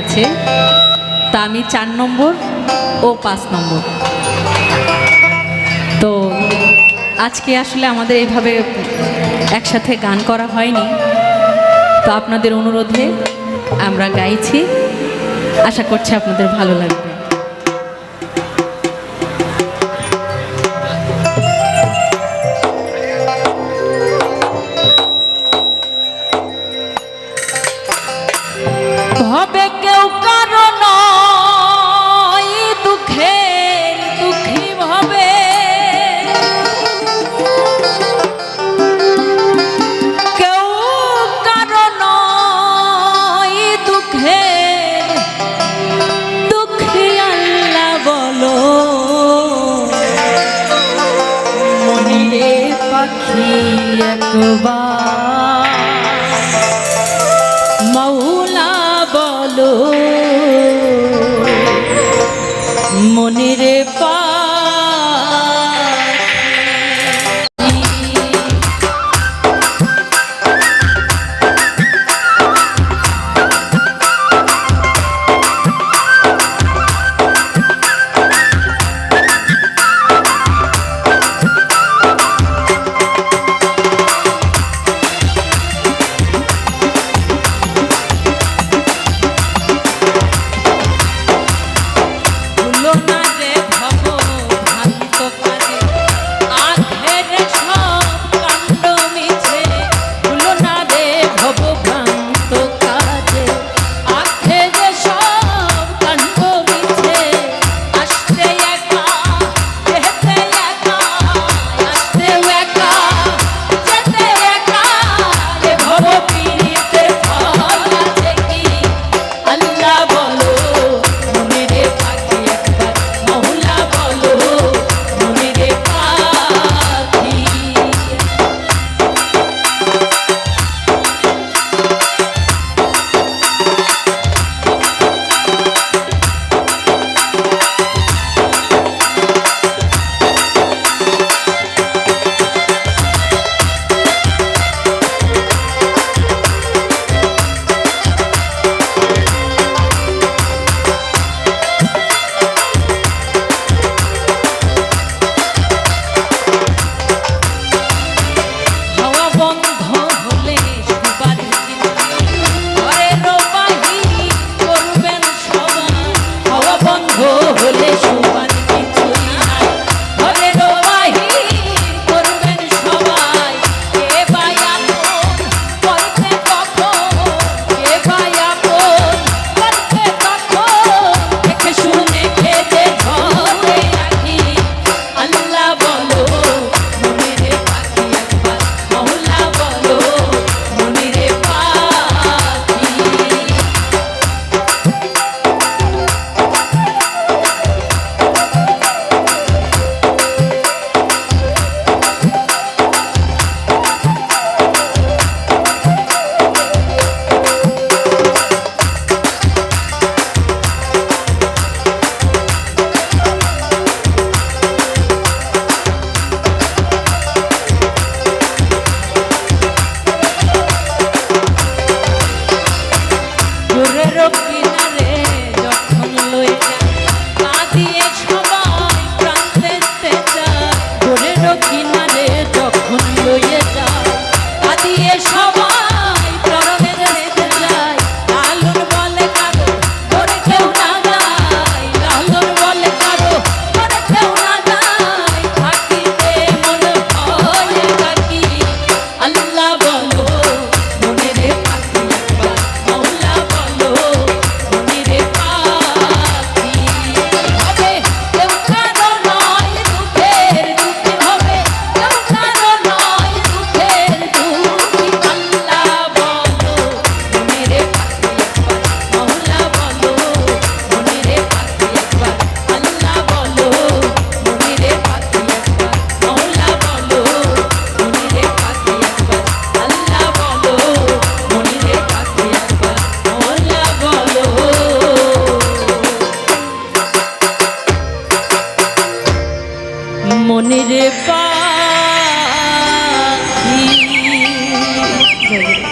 আছে। তা আমি চার নম্বর ও পাঁচ নম্বর। তো আজকে আসলে আমাদের এইভাবে একসাথে গান করা হয়নি। তো আপনাদের অনুরোধে আমরা গাইছি। আশা করছি আপনাদের ভালো লাগবে। দেখি মৌলা পা ฟ้า